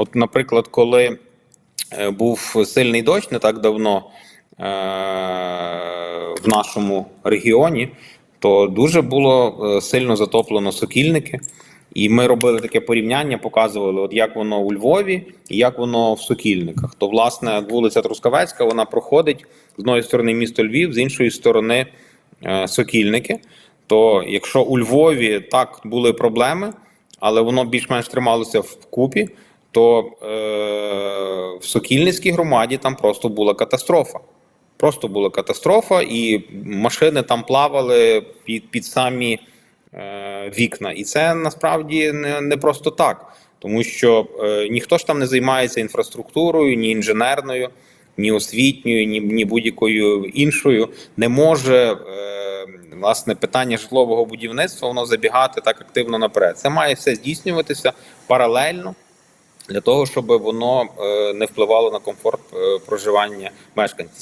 От, наприклад, коли е, був сильний дощ не так давно е, в нашому регіоні, то дуже було е, сильно затоплено сокільники. І ми робили таке порівняння, показували, от як воно у Львові і як воно в Сокільниках. То, власне, вулиця Трускавецька вона проходить з одної сторони місто Львів, з іншої сторони Сокільники. То якщо у Львові так були проблеми, але воно більш-менш трималося вкупі, то е, в Сокільницькій громаді там просто була катастрофа. Просто була катастрофа, і машини там плавали під, під самі е, вікна. І це насправді не, не просто так, тому що е, ніхто ж там не займається інфраструктурою, ні інженерною, ні освітньою, ні, ні будь-якою іншою. Не може е, власне питання житлового будівництва воно забігати так активно наперед. Це має все здійснюватися паралельно. Для того щоб воно е, не впливало на комфорт е, проживання мешканців.